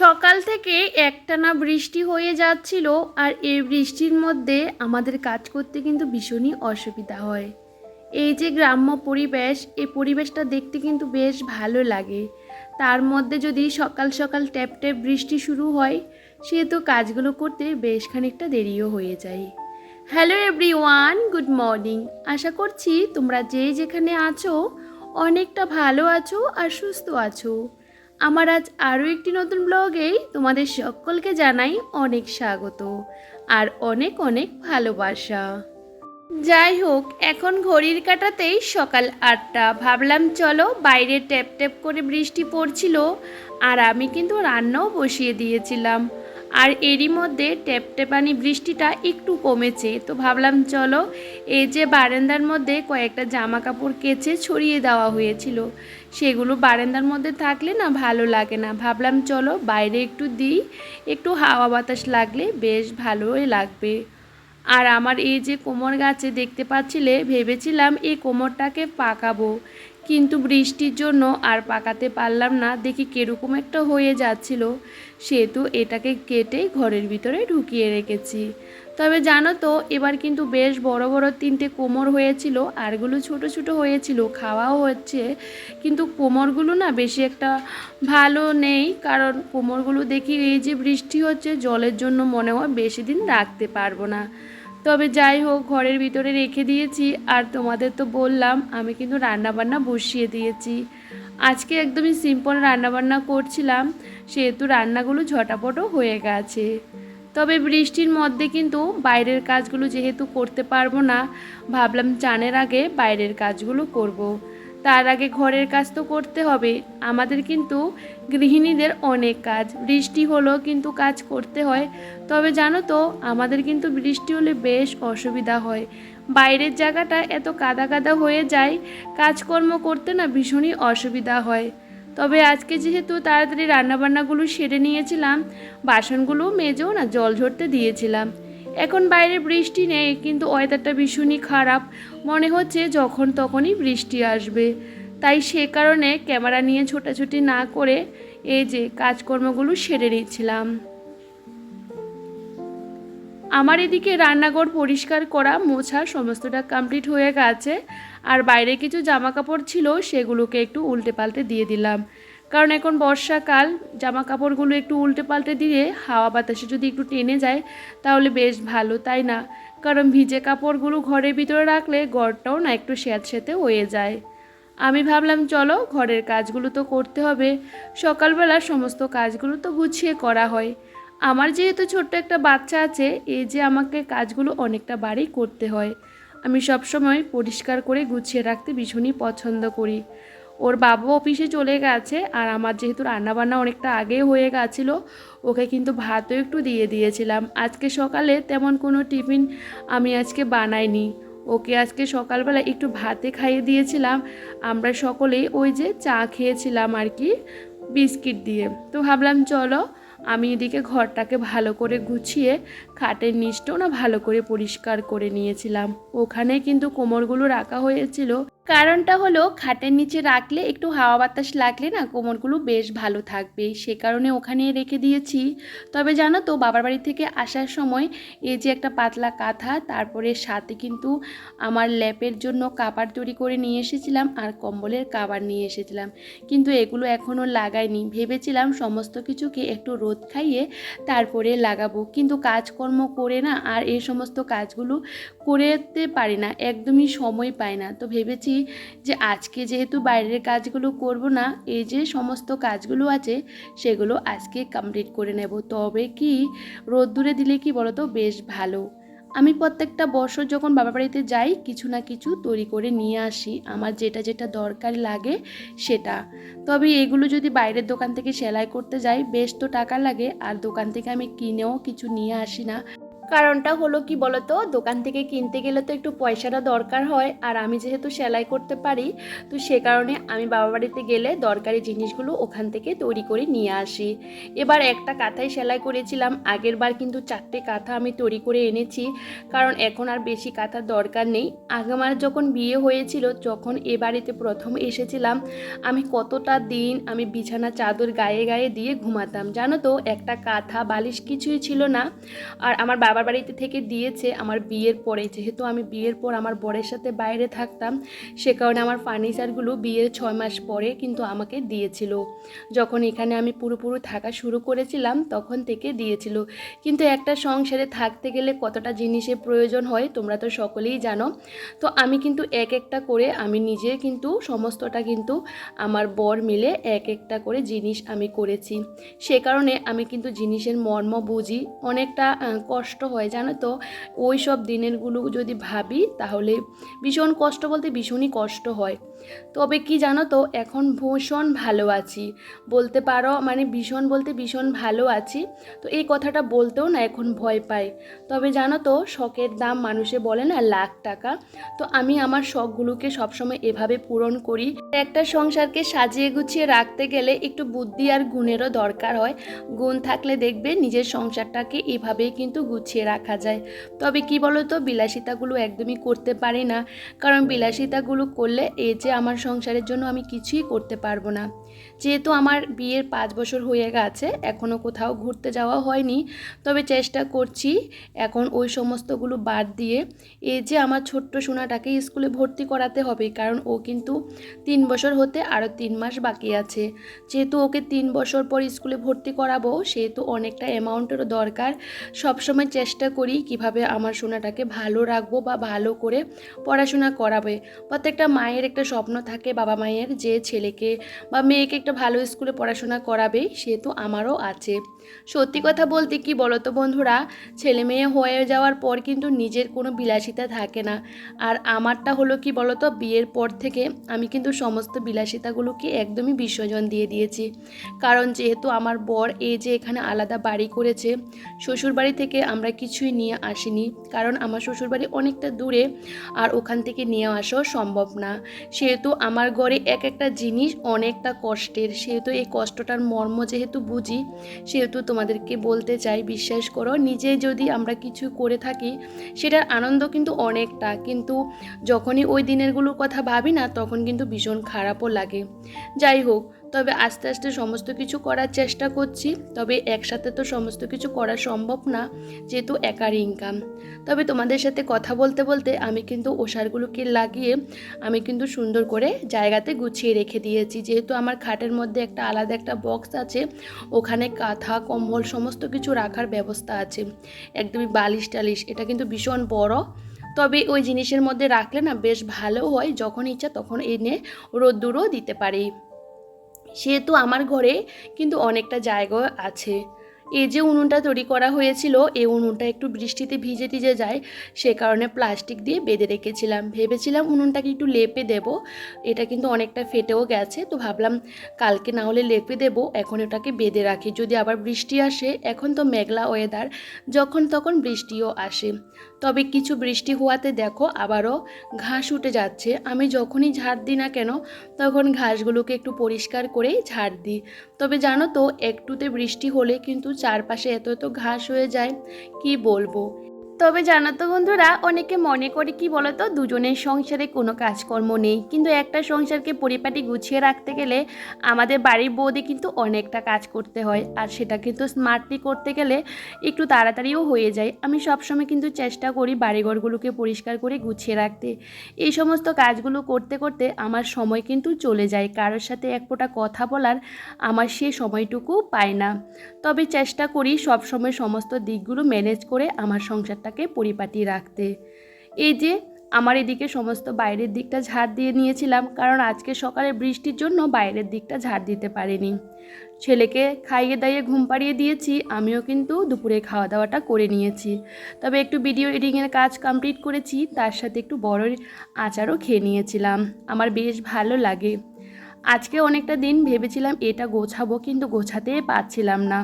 সকাল থেকে একটানা বৃষ্টি হয়ে যাচ্ছিল আর এই বৃষ্টির মধ্যে আমাদের কাজ করতে কিন্তু ভীষণই অসুবিধা হয়। এই যে গ্রাম্য পরিবেশ, এই পরিবেশটা দেখতে কিন্তু বেশ ভালো লাগে। তার মধ্যে যদি সকাল সকাল ট্যাপ ট্যাপ বৃষ্টি শুরু হয় সেহেতু কাজগুলো করতে বেশ খানিকটা দেরিও হয়ে যায়। Hello everyone, good morning. আশা করছি তোমরা যে যেখানে আছো, অনেকটা ভালো আছো আর সুস্থ আছো। আমার আজ আরও একটি নতুন ব্লগেই তোমাদের সকলকে জানাই অনেক স্বাগত আর অনেক অনেক ভালোবাসা। যাই হোক, এখন ঘড়ির কাটাতেই সকাল আটটা। ভাবলাম, চলো বাইরে ট্যাপ ট্যাপ করে বৃষ্টি পড়ছিল আর আমি কিন্তু রান্নাও বসিয়ে দিয়েছিলাম। আর এরই মধ্যে ট্যাপ ট্যাপানি বৃষ্টিটা একটু কমেছে। তো ভাবলাম, চলো, এই যে বারান্দার মধ্যে কয়েকটা জামা কাপড় কেচে ছড়িয়ে দেওয়া হয়েছিল। সেগুলো বারান্দার মধ্যে থাকলে না ভালো লাগে না। ভাবলাম, চলো, বাইরে একটু দিই। একটু হাওয়া বাতাস লাগলে বেশ ভালোই লাগবে। আর আমার এই যে কোমর গাছে দেখতে পাচ্ছিলে, ভেবেছিলাম এই কোমরটাকে পাকাবো। কিন্তু বৃষ্টির জন্য আর পাকাতে পারলাম না। দেখি কীরকম একটা হয়ে যাচ্ছিল। সেহেতু এটাকে কেটে ঘরের ভিতরে ঢুকিয়ে রেখেছি। তবে জানো তো, এবার কিন্তু বেশ বড় বড় তিনটে কোমর হয়েছিল। আরগুলো ছোট ছোট হয়েছিল, খাওয়াও হচ্ছে। কিন্তু কোমরগুলো না বেশি একটা ভালো নেই। কারণ কোমরগুলো দেখি এই যে বৃষ্টি হচ্ছে, জলের জন্য মনে হয় বেশি দিন রাখতে পারব না। তবে যাই হোক, ঘরের ভিতরে রেখে দিয়েছি। আর তোমাদের তো বললাম, আমি কিন্তু রান্নাবান্না বসিয়ে দিয়েছি। আজকে একদমই সিম্পল রান্নাবান্না করছিলাম, সেহেতু রান্নাগুলো ঝটাপটও হয়ে গেছে। তবে বৃষ্টির মধ্যে কিন্তু বাইরের কাজগুলো যেহেতু করতে পারব না, ভাবলাম চানের আগে বাইরের কাজগুলো করব। তার আগে ঘরের কাজ তো করতে হবে। আমাদের কিন্তু গৃহিণীদের অনেক কাজ। বৃষ্টি হলো কিন্তু কাজ করতে হয়। তবে জানো তো, আমাদের কিন্তু বৃষ্টি হলে বেশ অসুবিধা হয়। বাইরের জায়গাটা এত কাদা কাদা হয়ে যায়, কাজকর্ম করতে না ভীষণই অসুবিধা হয়। তবে আজকে যেহেতু তাড়াতাড়ি রান্নাবান্নাগুলো সেরে নিয়েছিলাম, বাসনগুলো মেজেও না জল ঝরতে দিয়েছিলাম। এখন বাইরে বৃষ্টি নেই, কিন্তু ওয়েদারটা ভীষণই খারাপ। মনে হচ্ছে যখন তখনই বৃষ্টি আসবে। তাই সে কারণে ক্যামেরা নিয়ে ছোটাছুটি না করে এই যে কাজকর্মগুলো সেরে নিচ্ছিলাম। আমার এদিকে রান্নাঘর পরিষ্কার করা, মোছা সমস্তটা কমপ্লিট হয়ে গেছে। আর বাইরে কিছু জামা কাপড় ছিল, সেগুলোকে একটু উল্টে পাল্টে দিয়ে দিলাম। কারণ এখন বর্ষাকাল জামা কাপড়গুলো একটু উল্টে পাল্টে দিয়ে হাওয়া বাতাসে যদি একটু টেনে যায়, তাহলে বেশ ভালো, তাই না? কারণ ভিজে কাপড়গুলো ঘরের ভিতরে রাখলে ঘরটাও না একটু স্যাঁতস্যাঁতে হয়ে যায়। আমি ভাবলাম, চলো ঘরের কাজগুলো তো করতে হবে। সকালবেলা সমস্ত কাজগুলো তো গুছিয়ে করা হয়। আমার যেহেতু ছোট্ট একটা বাচ্চা আছে এই যে আমাকে কাজগুলো অনেকটা বাড়ি করতে হয়। আমি সবসময় পরিষ্কার করে গুছিয়ে রাখতে ভীষণই পছন্দ করি। ওর বাবা অফিসে চলে গেছে আর আমার যেহেতু রান্নাবান্না অনেকটা আগে হয়ে গেছিল, ওকে কিন্তু ভাতও একটু দিয়ে দিয়েছিলাম। আজকে সকালে তেমন কোনো টিফিন আমি আজকে বানাইনি। ওকে আজকে সকালবেলা একটু ভাতে খাইয়ে দিয়েছিলাম। আমরা সকলেই ওই যে চা খেয়েছিলাম আর কি, বিস্কিট দিয়ে। তো ভাবলাম, চলো, আমি এদিকে ঘরটাকে ভালো করে গুছিয়ে খাটের নিচটাও না ভালো করে পরিষ্কার করে নিয়েছিলাম। ওখানে কিন্তু কোমরগুলো রাখা হয়েছিল। কারণটা হলো খাটের নিচে রাখলে একটু হাওয়া বাতাস লাগলে না কোমরগুলো বেশ ভালো থাকবে। সে কারণে ওখানে রেখে দিয়েছি। তবে জানো তো, বাবার বাড়ি থেকে আসার সময় এই যে একটা পাতলা কাঁথা, তারপরে সাথে কিন্তু আমার ল্যাপের জন্য কাপড় তৈরি করে নিয়ে এসেছিলাম আর কম্বলের কাবার নিয়ে এসেছিলাম। কিন্তু এগুলো এখনও লাগাইনি। ভেবেছিলাম সমস্ত কিছুকে একটু রোদ খাইয়ে তারপরে লাগাবো। কিন্তু কাজকর্ম করে না আর এই সমস্ত কাজগুলো করতে পারি না। একদমই সময় পাই না। তো ভেবেছি যে আজকে যেহেতু বাইরের কাজগুলো করব না, এই যে সমস্ত কাজগুলো আছে, সেগুলো আজকে কমপ্লিট করে নেব। তবে কি রোদ্দুরে দিলে কি বলতো, বেশ ভালো। আমি প্রত্যেকটা বছর যখন বাবা বাড়িতে যাই, কিছু না কিছু তৈরি করে নিয়ে আসি। আমার যেটা যেটা দরকার লাগে সেটা। তবে এগুলো যদি বাইরের দোকান থেকে সেলাই করতে যাই, বেশ তো টাকা লাগে। আর দোকান থেকে আমি কিনেও কিছু নিয়ে আসি না। কারণটা হলো কি বলতো? দোকান থেকে কিনতে গেলে তো একটু পয়সাটা দরকার হয়। আর আমি যেহেতু সেলাই করতে পারি, তো সে কারণে আমি বাবা বাড়িতে গেলে দরকারি জিনিসগুলো ওখান থেকে তৈরি করে নিয়ে আসি। এবার একটা কাঁথাই সেলাই করেছিলাম। আগের বার কিন্তু চারটে কাঁথা আমি তৈরি করে এনেছি। কারণ এখন আর বেশি কাঁথার দরকার নেই। আগে আমার যখন বিয়ে হয়েছিল, যখন এ বাড়িতে প্রথম এসেছিলাম, আমি কতটা দিন আমি বিছানা চাদর গায়ে গায়ে দিয়ে ঘুমাতাম। জানো তো, একটা কাঁথা বালিশ কিছুই ছিল না। আর আমার বাবার বাড়িতে থেকে দিয়েছে আমার বিয়ের পরে। যেহেতু আমি বিয়ের পর আমার বরের সাথে বাইরে থাকতাম, সে কারণে আমার ফার্নিচারগুলো বিয়ের ছয় মাস পরে কিন্তু আমাকে দিয়েছিল। যখন এখানে আমি পুরোপুরি থাকা শুরু করেছিলাম, তখন থেকে দিয়েছিল। কিন্তু একটা সংসারে থাকতে গেলে কতটা জিনিসের প্রয়োজন হয়, তোমরা তো সকলেই জানো। তো আমি কিন্তু এক একটা করে, আমি নিজে কিন্তু সমস্তটা কিন্তু আমার বর মিলে এক একটা করে জিনিস আমি করেছি। সে কারণে আমি কিন্তু জিনিসের মর্ম বুঝি। অনেকটা কষ্ট হয়, জানো তো? ওই সব দিনেরগুলো যদি ভাবি, তাহলে ভীষণ কষ্ট বলতে ভীষণই কষ্ট হয়। তবে কি জানো তো, এখন ভীষণ ভালো আছি। বলতে পারো মানে ভীষণ বলতে ভীষণ ভালো আছি। তো এই কথাটা বলতেও না এখন ভয় পাই। তবে জানো তো, শখের দাম মানুষে বলে না, লাখ টাকা। তো আমি আমার শখগুলোকে সবসময় এভাবে পূরণ করি। একটা সংসারকে সাজিয়ে গুছিয়ে রাখতে গেলে একটু বুদ্ধি আর গুণেরও দরকার হয়। গুণ থাকলে দেখবে, নিজের সংসারটাকে এভাবেই কিন্তু গুছিয়ে রাখা যায়। তবে কি বলো তো বিলাসিতাগুলো একদমই করতে পারি না। কারণ বিলাসিতাগুলো করলে এই যে আমার সংসারের জন্য আমি কিছুই করতে পারব না। যেহেতু আমার বিয়ের পাঁচ বছর হয়ে গেছে এখনও কোথাও ঘুরতে যাওয়া হয়নি, তবে চেষ্টা করছি এখন ওই সমস্তগুলো বাদ দিয়ে এই যে আমার ছোট্ট সোনাটাকে স্কুলে ভর্তি করাতে হবে, কারণ ও কিন্তু তিন বছর হতে আরও তিন মাস বাকি আছে। যেহেতু ওকে তিন বছর পর স্কুলে ভর্তি করাবো, সেহেতু অনেকটা অ্যামাউন্টেরও দরকার। সবসময় চেষ্টা করি কীভাবে আমার সোনাটাকে ভালো রাখব বা ভালো করে পড়াশোনা করাবে। প্রত্যেকটা মায়ের একটা স্বপ্ন থাকে বাবা মায়ের যে ছেলেকে বা মেয়েকে একটা ভালো স্কুলে পড়াশোনা করাবে সেহেতু আমারও আছে। সত্যি কথা বলতে কি বলতো বন্ধুরা, ছেলে মেয়ে হয়ে যাওয়ার পর কিন্তু নিজের কোনো বিলাসিতা থাকে না। আর আমারটা হলো কি বলতো, বিয়ের পর থেকে আমি কিন্তু সমস্ত বিলাসিতাগুলোকে একদমই বিসর্জন দিয়ে দিয়েছি। কারণ যেহেতু আমার বর এই যে এখানে আলাদা বাড়ি করেছে শ্বশুর বাড়ি থেকে আমরা কিছুই নিয়ে আসিনি। কারণ আমার শ্বশুর বাড়ি অনেকটা দূরে, আর ওখান থেকে নিয়ে আসাও সম্ভব না। সেহেতু আমার ঘরে এক একটা জিনিস অনেকটা কষ্টের সেহেতু এই কষ্টটার মর্ম যেহেতু বুঝি, সেহেতু তোমাদেরকে বলতে চাই, বিশ্বাস করো, নিজে যদি আমরা কিছু করে থাকি, সেটার আনন্দ কিন্তু অনেকটা, কিন্তু যখনই ওই দিনেরগুলোর কথা ভাবি না, তখন কিন্তু ভীষণ খারাপও লাগে। যাই হোক তবে আস্তে আস্তে সমস্ত কিছু করার চেষ্টা করছি, তবে একসাথে তো সমস্ত কিছু করা সম্ভব না, যেহেতু একার ইনকাম তবে তোমাদের সাথে কথা বলতে বলতে আমি কিন্তু ওষারগুলোকে লাগিয়ে আমি কিন্তু সুন্দর করে জায়গাতে গুছিয়ে রেখে দিয়েছি। যেহেতু আমার খাটের মধ্যে একটা আলাদা একটা বক্স আছে, ওখানে কাঁথা, কম্বল সমস্ত কিছু রাখার ব্যবস্থা আছে। একদমই বালিশ টালিশ, এটা কিন্তু ভীষণ বড়। তবে ওই জিনিসের মধ্যে রাখলে না বেশ ভালো হয়, যখন ইচ্ছা তখন এনে রোদ্দুরও দিতে পারি। সেহেতু আমার ঘরে কিন্তু অনেকটা জায়গা আছে। এই যে উনুনটা তৈরি করা হয়েছিল, এই উনুনটা একটু বৃষ্টিতে ভিজে টিজে যায়, সে কারণে প্লাস্টিক দিয়ে বেঁধে রেখেছিলাম। ভেবেছিলাম উনুনটাকে একটু লেপে দেব, এটা কিন্তু অনেকটা ফেটেও গেছে, তো ভাবলাম কালকে না হলে লেপে দেব, এখন ওটাকে বেঁধে রাখি। যদি আবার বৃষ্টি আসে, এখন তো মেঘলা ওয়েদার যখন তখন বৃষ্টিও আসে। তবে কিছু বৃষ্টি হওয়াতে দেখো আবারও ঘাস উঠে যাচ্ছে। আমি যখনই ঝাড় দিই না কেন, তখন ঘাসগুলোকে একটু পরিষ্কার করেই ঝাড় দিই। তবে জানো তো, একটুতে বৃষ্টি হলে কিন্তু চারপাশে এত এত ঘাস হয়ে যায়, কি বলব? তবে জানো তো বন্ধুরা, অনেকে মনে করে কি বলতো, দুজনের সংসারে কোনো কাজকর্ম নেই। কিন্তু একটা সংসারকে পরিপাটি গুছিয়ে রাখতে গেলে আমাদের বাড়ির বৌদি কিন্তু অনেকটা কাজ করতে হয়। আর সেটা কিন্তু স্মার্টলি করতে গেলে একটু তাড়াতাড়িও হয়ে যায়। আমি সবসময় কিন্তু চেষ্টা করি বাড়িঘরগুলোকে পরিষ্কার করে গুছিয়ে রাখতে। এই সমস্ত কাজগুলো করতে করতে আমার সময় কিন্তু চলে যায়। কারোর সাথে এক ফোঁটা কথা বলার আমার সে সময়টুকু পায় না। তবে চেষ্টা করি সবসময় সমস্ত দিকগুলো ম্যানেজ করে আমার সংসারটাকে পরিপাটি রাখতে। এই যে, আমার এদিকে সমস্ত বাইরের দিকটা ঝাড় দিয়ে নিয়েছিলাম, কারণ আজকে সকালে বৃষ্টির জন্য বাইরের দিকটা ঝাড় দিতে পারিনি। ছেলেকে খাইয়ে দাইয়ে ঘুম পাড়িয়ে দিয়েছি, আমিও কিন্তু দুপুরে খাওয়া দাওয়াটা করে নিয়েছি। তবে একটু ভিডিও এডিংয়ের কাজ কমপ্লিট করেছি, তার সাথে একটু বড় আচারও খেয়ে নিয়েছিলাম, আমার বেশ ভালো লাগে। আজকে অনেকটা দিন ভেবেছিলাম এটা গোছাবো, কিন্তু গোছাতে পারছিলাম না।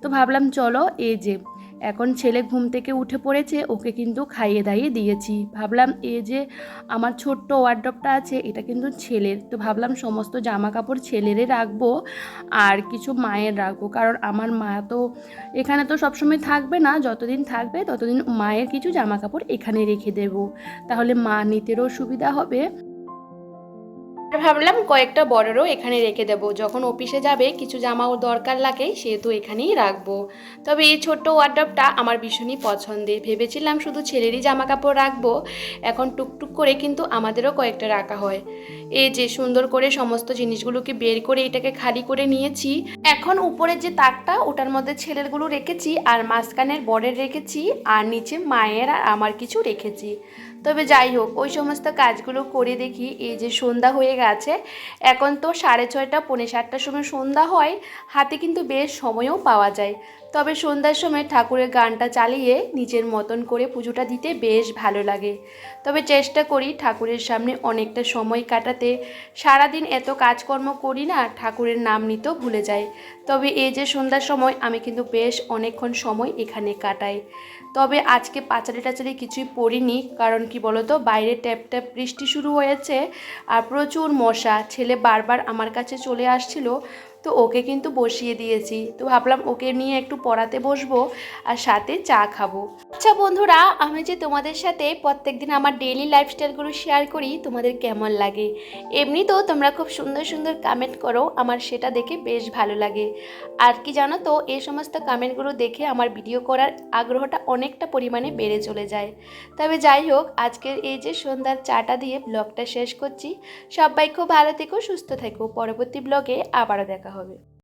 তো ভাবলাম, চলো, এই যে এখন ছেলে ঘুম থেকে উঠে পড়েছে, ওকে কিন্তু খাইয়ে দাইয়ে দিয়েছি। ভাবলাম এই যে আমার ছোট্ট ওয়ার্ড্রপটা আছে, এটা কিন্তু ছেলের। তো ভাবলাম সমস্ত জামা কাপড় ছেলেরই রাখব আর কিছু মায়ের রাখব। কারণ আমার মা তো এখানে তো সবসময় থাকবে না, যতদিন থাকবে ততদিন মায়ের কিছু জামা কাপড় এখানে রেখে দেবো। তাহলে মা নিতেরও সুবিধা হবে। ভাবলাম কয়েকটা বড়েরও এখানে রেখে দেবো। যখন অফিসে যাবে কিছু জামাও দরকার লাগে সেহেতু এখানেই রাখব। তবে এই ছোট্ট ওয়ার্ড্রপটা আমার ভীষণই পছন্দের। ভেবেছিলাম শুধু ছেলেরই জামা কাপড় রাখব। এখন টুকটুক করে কিন্তু আমাদেরও কয়েকটা রাখা হয়। এই যে সুন্দর করে সমস্ত জিনিসগুলোকে বের করে এটাকে খালি করে নিয়েছি। এখন উপরের যে তাকটা, ওটার মধ্যে ছেলেরগুলো রেখেছি, আর মাঝখানের বরের রেখেছি, আর নিচে মায়ের আর আমার কিছু রেখেছি। তবে যাই হোক, ওই সমস্ত কাজগুলো করে দেখি, এই যে সন্ধ্যা হয়ে গেছে। এখন তো সাড়ে ছয়টা, পৌনে সাতটার সময় সন্ধ্যা হয়। হাতে কিন্তু বেশ সময়ও পাওয়া যায়। তবে সন্ধ্যার সময় ঠাকুরের গানটা চালিয়ে নিজের মতন করে পুজোটা দিতে বেশ ভালো লাগে। তবে চেষ্টা করি ঠাকুরের সামনে অনেকটা সময় কাটাতে। সারাদিন এত কাজকর্ম করি না, ঠাকুরের নাম নিতেও ভুলে যাই। তবে এই যে সন্ধ্যার সময়, আমি কিন্তু বেশ অনেকক্ষণ সময় এখানে কাটাই। তবে আজকে পাচারি টাচারি কিছুই পড়িনি, কারণ কি বলতো, বাইরে ট্যাপ ট্যাপ বৃষ্টি শুরু হয়েছে আর প্রচুর মশা। ছেলে বারবার আমার কাছে চলে আসছিল তো ওকে কিন্তু বসিয়ে দিয়েছি। তো ভাবলাম ওকে নিয়ে একটু পড়াতে বসবো আর সাথে চা খাব। আচ্ছা বন্ধুরা, আমি যে তোমাদের সাথে প্রত্যেক দিন আমার ডেইলি লাইফস্টাইলগুলো শেয়ার করি, তোমাদের কেমন লাগে? এমনিতেও তোমরা খুব সুন্দর সুন্দর কমেন্ট করো, আমার সেটা দেখে বেশ ভালো লাগে। আর কি জানো তো, এই সমস্ত কমেন্টগুলো দেখে আমার ভিডিও করার আগ্রহটা অনেকটা পরিমাণে বেড়ে চলে যায়। তবে যাই হোক, আজকের এই যে সন্ধ্যার চাটা দিয়ে ব্লগটা শেষ করছি। সবাই খুব ভালো থেকো, সুস্থ থেকো। পরবর্তী ব্লগে আবারও দেখা হবে।